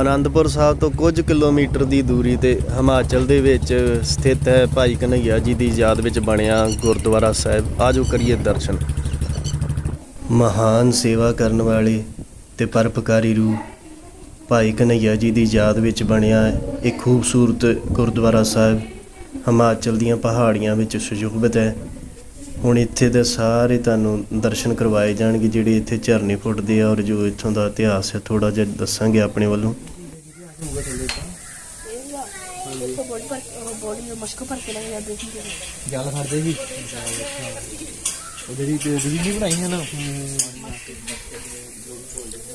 ਅਨੰਦਪੁਰ ਸਾਹਿਬ ਤੋਂ ਕੁਝ ਕਿਲੋਮੀਟਰ ਦੀ ਦੂਰੀ ਤੇ ਹਿਮਾਚਲ ਦੇ ਵਿੱਚ ਸਥਿਤ ਹੈ ਭਾਈ ਕਨ੍ਹਈਆ ਜੀ ਦੀ ਯਾਦ ਵਿੱਚ ਬਣਿਆ ਗੁਰਦੁਆਰਾ ਸਾਹਿਬ। ਆਜੋ ਕਰੀਏ ਦਰਸ਼ਨ। ਮਹਾਨ ਸੇਵਾ ਕਰਨ ਵਾਲੇ ਤੇ ਪਰਪਕਾਰੀ ਰੂਹ ਭਾਈ ਕਨ੍ਹਈਆ ਜੀ ਦੀ ਯਾਦ ਵਿੱਚ ਬਣਿਆ ਇਹ ਖੂਬਸੂਰਤ ਗੁਰਦੁਆਰਾ ਸਾਹਿਬ ਹਿਮਾਚਲ ਦੀਆਂ ਪਹਾੜੀਆਂ ਵਿੱਚ ਸੁਸ਼ੋਭਿਤ ਹੈ। ਹੁਣ ਇੱਥੇ ਦੇ ਸਾਰੇ ਤੁਹਾਨੂੰ ਦਰਸ਼ਨ ਕਰਵਾਏ ਜਾਣਗੇ ਜਿਹੜੇ ਇੱਥੇ ਝਰਨੇ ਫੁੱਟਦੇ ਆ ਔਰ ਜੋ ਇੱਥੋਂ ਦਾ ਇਤਿਹਾਸ ਹੈ ਥੋੜਾ ਜਿਹਾ ਦੱਸਾਂਗੇ ਆਪਣੇ ਵੱਲੋਂ। ਬੋਡੀ ਪਰ ਬੋਡੀ ਨੂੰ ਮਸ਼ਕ ਭਰ ਕੇ ਲੈ ਜਾਂਦੇ ਸੀ ਗੱਲ ਕਰਦੇ ਸੀ ਉਹ ਜਿਹੜੀ ਤੇ ਦੂਜੀ ਨਹੀਂ ਬਣਾਈ ਹੈ ਨਾ।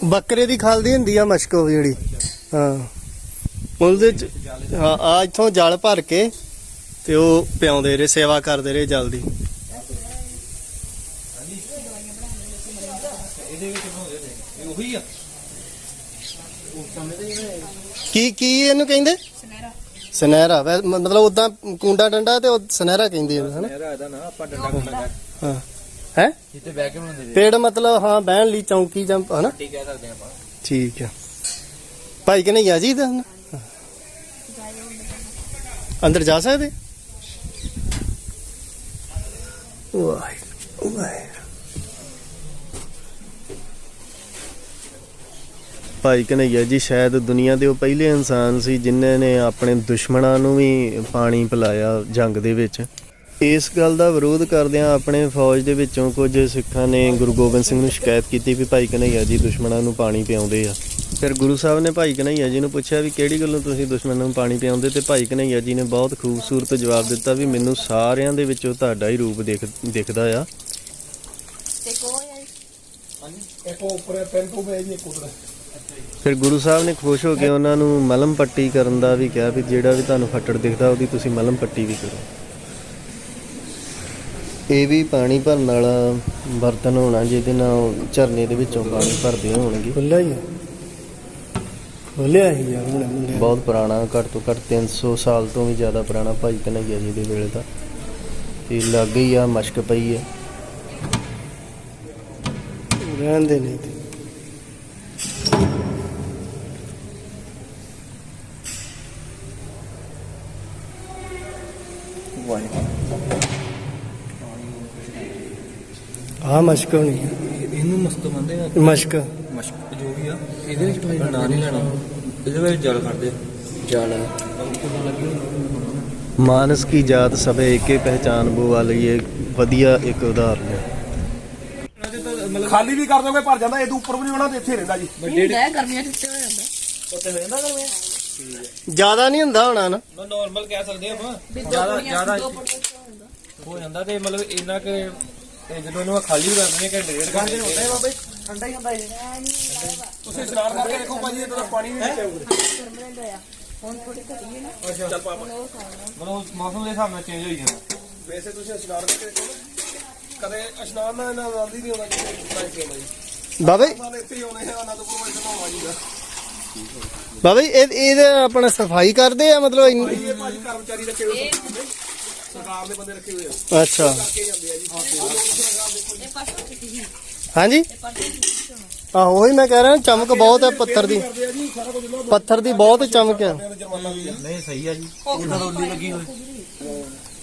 ਬੱਕਰੇ ਦੀ ਖਲਦੀ ਹੁੰਦੀ ਆ ਮਸ਼ਕੋ ਜਿਹੜੀ। ਹਾਂ। ਉਹਦੇ ਚ ਹਾਂ ਆ ਇੱਥੋਂ ਜਲ ਭਰ ਕੇ ਤੇ ਉਹ ਪਿਆਉਂਦੇ ਰਹੇ ਸੇਵਾ ਕਰਦੇ ਰਹੇ ਜਲਦੀ ਇਹਦੇ ਵਿੱਚ ਬਣਾਉਂਦੇ ਨੇ ਇਹ ਉਹੀ ਆ ਉਹ ਸਮੇਂ ਤੇ ਜਿਹੜੇ ਕੀ ਕੀ ਇਹਨੂੰ ਕਹਿੰਦੇ? ਸੁਨਹਿਰਾ। ਸੁਨਹਿਰਾ। ਵੈ- ਮ- ਮਤਲਬ ਉਦਾਂ ਕੁੰਡਾ ਡੰਡਾ ਤੇ ਉਹ ਸੁਨਹਿਰਾ ਕਹਿੰਦੇ ਇਹਨੂੰ ਹਨਾ? ਮੇਰਾ ਇਹਦਾ ਨਾ ਆਪਾਂ ਡੰਡਾ ਕੋਣਾ ਹਾਂ। ਹੈ? ਜਿੱਤੇ ਬਹਿ ਕੇ ਬਣਾਉਂਦੇ ਸੀ ਪੇੜ ਮਤਲਬ ਹਾਂ ਬਹਿਣ ਲਈ ਚੌਂਕੀ ਜਾਂ ਹਨਾ? ਠੀਕ ਕਹਿ ਸਕਦੇ ਆਪਾਂ। ਠੀਕ ਆ। ਭਾਈ ਕਿ ਨਹੀਂ ਆ ਜੀ? ਅੰਦਰ ਜਾ ਸਕਦੇ? ਵਾਹਿਗੁਰੂ। ਵਾਹਿਗੁਰੂ ਭਾਈ ਕਨਈਆ ਜੀ, ਸ਼ਾਇਦ ਦੁਨੀਆ ਦੇ ਉਹ ਪਹਿਲੇ ਇਨਸਾਨ ਸੀ ਜਿਨ੍ਹਾਂ ਨੇ ਆਪਣੇ ਦੁਸ਼ਮਣਾਂ ਨੂੰ ਵੀ ਪਾਣੀ ਪਿਲਾਇਆ ਜੰਗ ਦੇ ਵਿੱਚ। ਇਸ ਗੱਲ ਦਾ ਵਿਰੋਧ ਕਰਦਿਆਂ ਆਪਣੇ ਫੌਜ ਦੇ ਵਿੱਚੋਂ ਕੁਝ ਸਿੱਖਾਂ ਨੇ ਗੁਰੂ ਗੋਬਿੰਦ ਸਿੰਘ ਨੂੰ ਸ਼ਿਕਾਇਤ ਕੀਤੀ ਵੀ ਭਾਈ ਕਨਈਆ ਜੀ ਦੁਸ਼ਮਣਾਂ ਨੂੰ ਪਾਣੀ ਪਿਆਉਂਦੇ ਆ। ਫਿਰ ਗੁਰੂ ਸਾਹਿਬ ਨੇ ਭਾਈ ਕਨਈਆ ਜੀ ਨੂੰ ਪੁੱਛਿਆ ਵੀ ਕਿਹੜੀ ਗੱਲੋਂ ਤੁਸੀਂ ਦੁਸ਼ਮਣਾਂ ਨੂੰ ਪਾਣੀ ਪਿਆਉਂਦੇ? ਤੇ ਭਾਈ ਕਨਈਆ ਜੀ ਨੇ ਬਹੁਤ ਖੂਬਸੂਰਤ ਜਵਾਬ ਦਿੱਤਾ ਵੀ ਮੈਨੂੰ ਸਾਰਿਆਂ ਦੇ ਵਿੱਚੋਂ ਤੁਹਾਡਾ ਹੀ ਰੂਪ ਦਿਖ, ਦਿਖਦਾ ਆ। ਇੱਕ ਉੱਪਰ ਫਿਰ ਗੁਰੂ ਸਾਹਿਬ ਨੇ ਖੁਸ਼ ਹੋ ਕੇ ਉਹਨਾਂ ਨੂੰ ਮਲਮ ਪੱਟੀ ਕਰਨ ਦਾ ਵੀ ਕਿਹਾ ਵੀ ਜਿਹੜਾ ਵੀ ਤੁਹਾਨੂੰ ਫੱਟੜ ਦਿਖਦਾ ਉਹਦੀ ਤੁਸੀਂ ਮਲਮ ਪੱਟੀ ਵੀ ਕਰੋ। ਇਹ ਵੀ ਪਾਣੀ ਭਰਨ ਵਾਲਾ ਬਰਤਨ ਹੋਣਾ ਜਿਹਦੇ ਨਾਲ ਝਰਨੇ ਦੇ ਵਿੱਚੋਂ ਪਾਣੀ ਭਰਦੇ ਹੋਣਗੇ। ਖੁੱਲਿਆ ਹੀ ਖੁੱਲਿਆ ਹੀ ਯਾਰ ਹੁਣ। ਬਹੁਤ ਪੁਰਾਣਾ ਘੱਟ ਤੋਂ ਘੱਟ 300 ਸਾਲ ਤੋਂ ਵੀ ਜ਼ਿਆਦਾ ਪੁਰਾਣਾ ਭਾਈ ਕਨਈਆ ਜੀ ਦੇ ਵੇਲੇ ਦਾ। ਤੇ ਲਾਗੇ ਹੀ ਆ ਮਸ਼ਕ ਪਈ ਹੈ ਰਹਿਣ ਦੇ ਨਹੀਂ ਤੇ ਆ ਮਸ਼ਕ ਹੋਣੀ ਹੈ ਇਹਨੂੰ ਮਸਤ ਮੰਨਦੇ ਆ? ਮਸ਼ਕ। ਮਸ਼ਕ ਜੋ ਵੀ ਆ ਇਹਦੇ ਵਿੱਚ ਭਾਈ ਨਾਂ ਨਹੀਂ ਲੈਣਾ। ਇਹਦੇ ਵਿੱਚ ਜਲ ਖੜਦੇ ਜਲ। ਮਾਨਸ ਕੀ ਜਾਤ ਸਭੇ ਏਕੇ ਪਹਿਚਾਨ ਬੋ ਵਾਲੀ ਇਹ ਵਧੀਆ ਇੱਕ ਉਦਾਹਰਨ ਹੈ। ਖਾਲੀ ਵੀ ਕਰ ਦੋਗੇ ਭਰ ਜਾਂਦਾ ਇਹਦੇ ਉੱਪਰ ਵੀ ਨਹੀਂ ਹੋਣਾ ਤੇ ਇੱਥੇ ਰਹਿੰਦਾ ਜੀ। ਹੁੰਦਾ ਹੈ ਗਰਮੀਆਂ ਚ ਹੋ ਜਾਂਦਾ। ਉੱਤੇ ਹੋ ਜਾਂਦਾ ਕਰਵੇਂ ਜ਼ਿਆਦਾ ਨਹੀਂ ਹੁੰਦਾ ਹੋਣਾ ਨਾ। ਮੈਂ ਨਾਰਮਲ ਕਹਿ ਸਕਦੇ ਆਪਾਂ। ਵੀ ਦੋ ਜ਼ਿਆਦਾ ਪੁੜੀਆਂ ਜ਼ਿਆਦਾ ਦੋ ਪੁੜੀਆਂ ਚ ਹੋ ਜਾਂਦਾ ਹੋ ਜਾਂਦਾ ਤੇ ਮਤਲਬ ਇੰਨਾ ਕਿ ਇਹ ਜਦੋਂ ਇਹਨੂੰ ਖਾਲੀ ਕਰਦੇ ਨੇ ਘੰਟੇ ਡੇਢ ਘੰਟੇ ਹੁੰਦਾ ਹੈ ਬਾਬੇ ਠੰਡਾ ਹੀ ਹੁੰਦਾ ਇਹ। ਤੁਸੀਂ ਇਸ਼ਨਾਨ ਕਰਕੇ ਦੇਖੋ ਭਾਜੀ ਇਹਦਾ ਪਾਣੀ ਵੀ ਨਹੀਂ ਆਊਗਾ। ਪਰਮਾਨੈਂਟ ਹੋਇਆ। ਹੁਣ ਥੋੜੀ ਘਟੀ ਹੈ ਨਾ। ਅੱਛਾ। ਚੱਲ ਪਾਪਾ ਮਤਲਬ ਮੌਸਮ ਦੇ ਹਿਸਾਬ ਨਾਲ ਚੇਂਜ ਹੋਈ ਜਾਂਦਾ। ਵੈਸੇ ਤੁਸੀਂ ਇਸ਼ਨਾਨ ਕਰਕੇ ਦੇਖੋ ਕਦੇ ਇਸ਼ਨਾਨ ਨਾਲ ਇਹਨਾਂ ਨਾਲ ਨਹੀਂ ਬਾਬੇ? ਇੱਥੇ ਹੀ ਆਉਣੇ ਆ ਅਨੰਦਪੁਰ ਵਿੱਚ ਨਹਾਉਣਾ ਜੀ ਦਾ ਬਾਬੇ ਇਹ ਇਹਦੇ ਆਪਣਾ ਸਫ਼ਾਈ ਕਰਦੇ ਆ ਮਤਲਬ ਇੰਨੀ- ਇਹ ਭਾਜੀ ਕਰਮਚਾਰੀ ਰੱਖੇ ਹੋਏ ਆ ਸਰਕਾਰ ਦੇ ਬੰਦੇ ਰੱਖੇ ਹੋਏ ਆ। ਅੱਛਾ। ਕਰਕੇ ਜਾਂਦੇ ਆ ਜੀ। ਇਹ ਪਾਸੋਂ ਚਿੱਟੀ ਸੀ। ਹਾਂਜੀ? ਹੁਣ ਆਹੋ ਉਹੀ ਮੈਂ ਕਹਿ ਰਿਹਾ ਚਮਕ ਬਹੁਤ ਹੈ ਪੱਥਰ ਦੀ। ਕਰਦੇ ਆ ਜੀ ਸਾਰਾ ਕੁਝ ਇਹਨਾਂ ਪੱਥਰ ਦੀ ਬਹੁਤ ਚਮਕ ਹੈ ਦਾ ਜੁਰਮਾਨਾ ਵੀ ਆ। ਨਹੀਂ ਸਹੀ ਆ ਜੀ।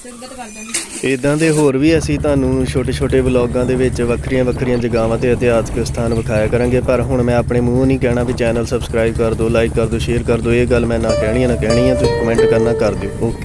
ਉਹਨਾਂ ਸੰਗਤ ਕਰ ਦਿੰਦੀ ਇਦਾਂ ਦੇ ਹੋਰ ਵੀ ਅਸੀਂ ਤੁਹਾਨੂੰ ਛੋਟੇ-ਛੋਟੇ ਵਲੌਗਾਂ ਦੇ ਵਿੱਚ ਵੱਖਰੀਆਂ-ਵੱਖਰੀਆਂ ਜਗ੍ਹਾਵਾਂ ਤੇ ਇਤਿਹਾਸਕ ਸਥਾਨ ਵਿਖਾਇਆ ਕਰਾਂਗੇ, ਪਰ ਹੁਣ ਮੈਂ ਆਪਣੇ ਮੂੰਹ ਨਹੀਂ ਕਹਿਣਾ ਵੀ ਚੈਨਲ ਸਬਸਕ੍ਰਾਈਬ ਕਰ ਦਿਓ ਲਾਈਕ ਕਰ ਦਿਓ ਸ਼ੇਅਰ ਕਰ ਦਿਓ, ਇਹ ਗੱਲ ਮੈਂ ਨਾ ਕਹਿਣੀ ਹੈ ਨਾ ਕਹਿਣੀ ਹੈ ਤੁਸੀਂ ਕਮੈਂਟ ਕਰਨਾ ਕਰ ਦਿਓ ਓਕੇ